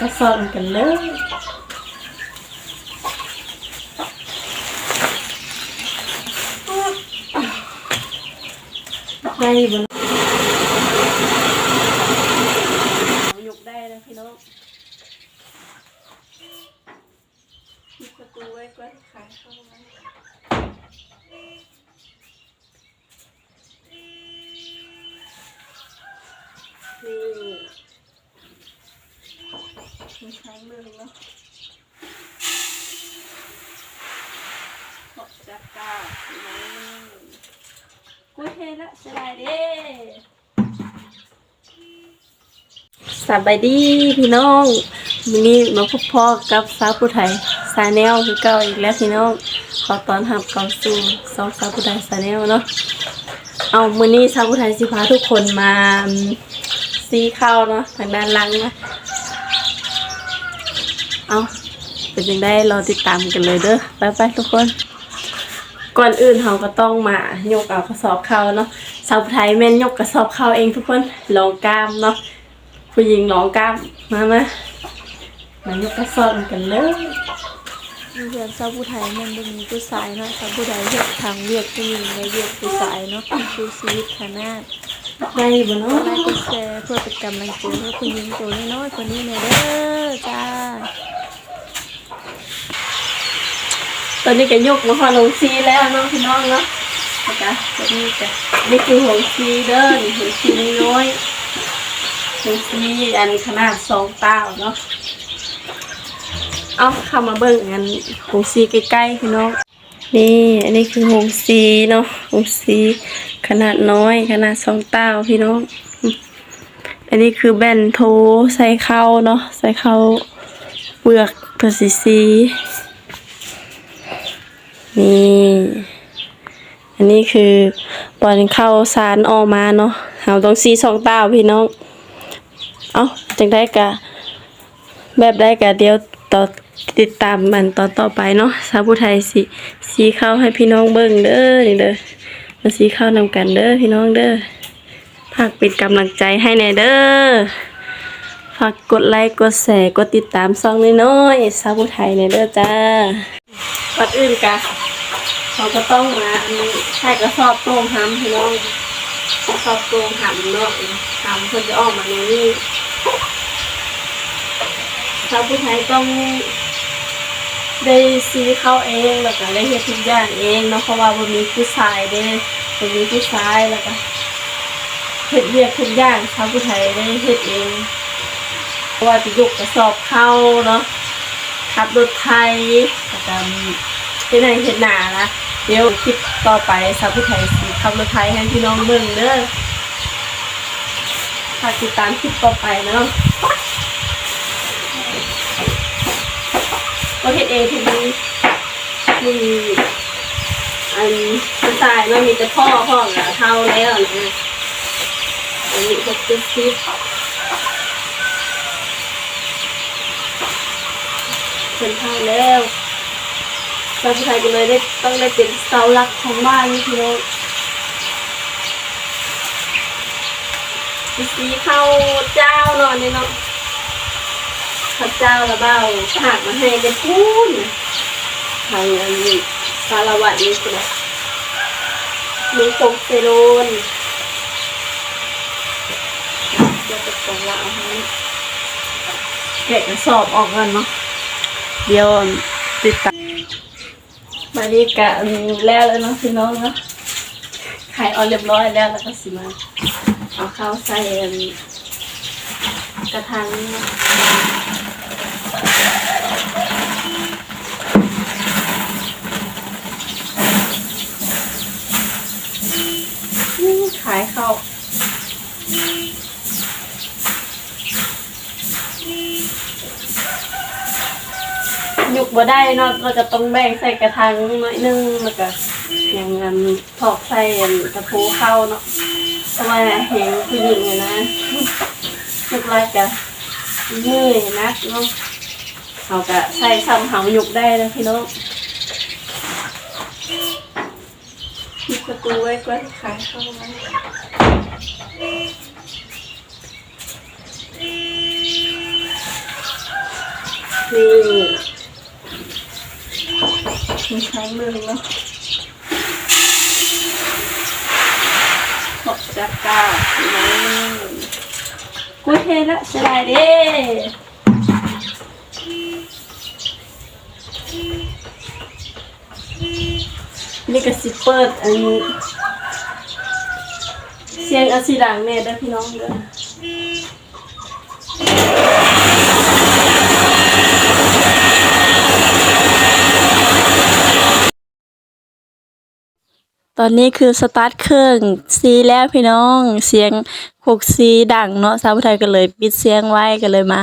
ก็ซ่อนกันเลย ได้บนหยุกได้นะพี่น้องปิดประตูไว้ก่อนขายเข้ามานี่มี ครั้งหนึ่งเนาะขอบจักรก้านี่กุ้ยเทละสบายดีสบายดีพี่น้องวันนี้มาพบพ่อกับสาวผู้ไทยสาแนลคือเก่าอีกแล้วพี่น้อง ขอตอนรับเข้าสู่สองสาวผู้ไทยสาแนลเนาะเอามือนี้สาวผู้ไทยสิพาทุกคนมาซีข้าวเนาะทางด้านหลังนะ เอา เป็นยังได้รอติดตามกันเลยเด้อไปไปๆทุกคน ก่อนอื่นเราก็ต้องมายกเอากระสอบข้าวเนาะสาวไทยแม่นยกกระสอบข้าวเองทุกคนลองกล้ามเนาะผู้หญิงลองกล้ามมามามายกกระสอบกันเลยเรียนสาวผู้ไทยมันเป็นผู้ชายเนาะสาวผู้ไทยเฮ็ดทางเวียกผู้หญิงในเวียกผู้ชายเนาะคือชีวิตขนาดได้บ่เนาะไลค์กดแชร์เพื่อเป็นกำลังใจให้ผู้หญิงตัวน้อยๆคนนี้เนี่ยเด้อจ้า ตอนนี้ก็ยกมาพอลงซีแล้วเนาะพี่น้องเนาะนะคะแบบนี้จ้ะนี่คือหัวซีเด้อนี่หัวซีน้อยๆหัวซีอันขนาดสองเต้าเนาะเอาเข้ามาเบิ่งอันหงซีใกล้ๆพี่น้องนี่อันนี้คือหงซีเนาะหงซีขนาดน้อยขนาดสองเต้าพี่น้อง อันนี้คือแบนโทใส่เข้าเนาะใส่เข้าเปลือกเพื่อสีซี นี่ อันนี้คือปอนเข้าสารออกมาเนาะเราต้องซีสองเต้าพี่น้อง เอาจังได้กะ แบบได้กะเดียวต่อติดตามมันตอนต่อไปเนาะสาวผู้ไทยสิสีเข้าให้พี่น้องเบิ่งเด้อนี่เด้อมาสีเข้านำกันเด้อพี่น้องเด้อฝากเป็นกำลังใจให้แน่เด้อฝากกดไลค์กดแชร์กดติดตามซองน้อยๆสาวผู้ไทยแน่เด้อจ้า ก่อนอื่นกะเขาก็ต้องมาอันนี้ใช้กระสอบโต้งหำพี่น้องกระสอบโต้งหำเนาะหำเพิ่นจะออกมาในนี้ชาวผู้ไทยต้องได้ซื้อเข้าวเองแล้วก็ได้เฮ็ดทุกอย่างเองเนาะเพราะว่าบ่มีผู้ชายเด้บ่มีผู้ชายแล้วก็เฮ็ดเวียกทุกอย่างชาวผู้ไทยได้เฮ็ดเองเพราะว่าจะยกกระสอบเข้าเนาะ ขับรถไทยแล้วก็เฮ็ดไหนเฮ็ดหนานะเดี๋ยวคลิปต่อไปชาวผู้ไทยสิขับรถไทยให้พี่น้องเบิ่งเด้อฝากติดตามคลิปต่อไปเนาะก็เฮ็ดเองทีนี้มีอันผู้ชายมันมีแต่พ่อพ่อกับเท่าแล้วนะอันนี้ก็จะซิป เป็นท่าแล้วชาวไทยก็เลยได้ต้องได้เป็นเสาหลักของบ้านนี่พี่น้องสีข้าเจ้าเนอนนี่เนาะข้าเจ้าละเบ้าฝากมาให้กันพูนทางอันนี้สารวัตรนี่สินะมีโคกเซโรนเดี๋ยวจะกล่องละเอาให้แกะกระสอบออกกันเนาะ เดี๋ยวติดตามมาดีกะแล้วแล้วเนาะพี่น้องเนาะขายออนเรียบร้อยแล้วแล้วก็สิมาเอาข้าวใส่กระทังเนาะขายข้าวยุก บ่ได้เนาะเราจะต้องแบ่งใส่กระถางหน่อยนึงแล้วก็อย่างนั้นถอกใส่กระพูเข้าเนาะเพราะว่าเห็นผู้หญิงอะนะยุกไรกะเหนื่อยนักเนาะเขาก็ใส่ซ้ำเหาหยุกได้นะพี่น้องปิดประตูไว้ก่อนขายเข้ามานนี่ มีครั้งหนึ่งเนาะขอบจักกานี่กุ้ยเทละสบายด้นี่ก็สิเปิดอันนี้ เสียงอาสีดังแน่ได้พี่น้องเด้อ ตอนนี้คือสตาร์ทเครื่องซีแล้วพี่น้องเสียงหกซีดังเนาะสาวไทยก็เลยปิดเสียงไว้ก็เลยมา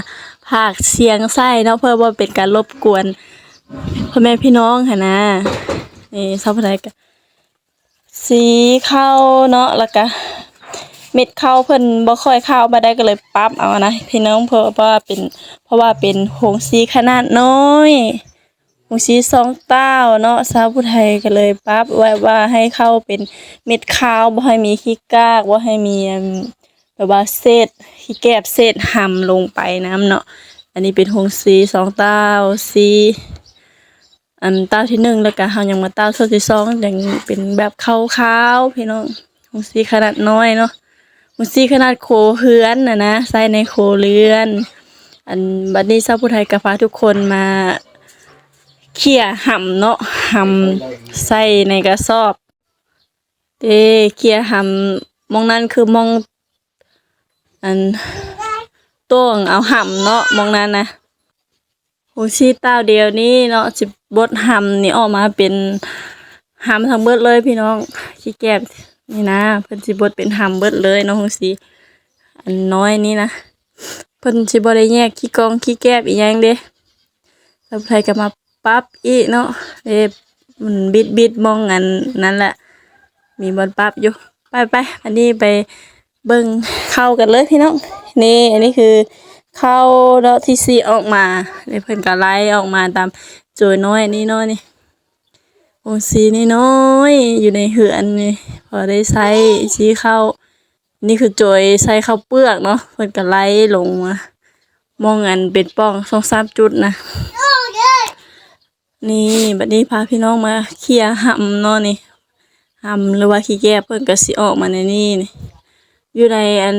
พากเสียงไส้เนาะเพื่อว่าเป็นการรบกวนพ่อแม่พี่น้องค่ะนะนี่สาวไทยก็สีเข้าเนาะแล้วก็เม็ดเข้าเพิ่นบ่ค่อยเข้ามาได้ก็เลยปั๊บเอานะพี่น้องเพราะว่าเป็นเพราะว่าเป็นหงสีขนาดน้อย หมูชีสองเต้าเนาะสาวผู้ไทยก็เลยปั๊บไว้ว่าให้เข้าเป็นเม็ดขาวบ่ให้มีขี้กากบ่ให้มีแบบว่าเศษขี้แกบเศษหำลงไปน้ำเนาะอันนี้เป็นหงสีสองเต้าสีอันเต้าที่หนึ่งแล้วก็เฮายังมาเต้าเต้าที่สองยังเป็นแบบขาวๆพี่น้องหงสีขนาดน้อยเนาะหงสีขนาดโคเฮือนนะนะใส่ในโคเรือน อันบัดนี้สาวผู้ไทยก็พาทุกคนมา เขี่ยห่ำเนาะห่ำใส่ในกระสอบเด้เขี่ยห่ำมองนั้นคือมอง อันต้วงเอาห่ำเนาะมองนั้นนะหูชีเต้าเดียวนี้เนาะสิบดห่ำนี่ออกมาเป็นห่ำทั้งเบิดเลยพี่น้องขี้แกบนี่นะเพิ่นสิบดเป็นห่ำเบิดเลยเนาะหูชีอันน้อยนี่นะเพิ่นสิบ่ได้แยกขี้กองขี้แกบอีหยังเด้แล้วไผก็มา ปั๊บอีเนาะเอ๊ะมันบิดบิดมองอันนั้นแหละ มีบอลปั๊บอยู่ ไปไปอันนี้ไปเบิ่งเข้ากันเลยพี่น้องนี่อันนี้คือเข้าเนาะที่ซีออกมาเลยเพิ่นก็ไลออกมาตามโจยน้อยนี่น้อยนี่โอ้สีนี่น้อยอยู่ในเหือนนี่พอได้ใช้สีเข้า นี่คือโจยใส่ข้าวเปลือกเนาะเพิ่นก็ไลลงมามองอันเป็นป้องสองสามจุดนะ นี่บัดนี้พาพี่น้องมาเคลียร์หำเนาะนี่หำหรือว่าขี้แก้เพิ่นก็สิออกมาในนี่นี่อยู่ในอัน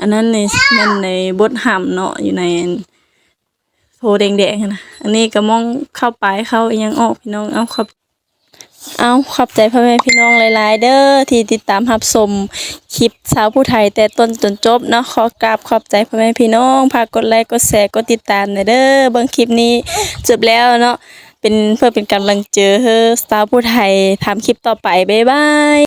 อันนั้นในมันในบทหำเนาะอยู่ในอันโพแดงๆอะนะอันนี้ก็มองเข้าไปเข้ายังออกพี่น้องเอาขอบเอาขอบใจพ่อแม่พี่น้องหลาย ๆ เด้อที่ติดตามรับชมคลิปสาวผู้ไทยแต่ต้นจนจบเนาะขอกราบขอบใจพ่อแม่พี่น้องฝากกดไลค์กดแชร์กดติดตามหน่อยเด้อเบิ่งคลิปนี้จบแล้วเนาะ เป็นเพื่อเป็นกำลังเจอเฮอสาวผู้ไทยทำคลิปต่อไป บ๊ายบาย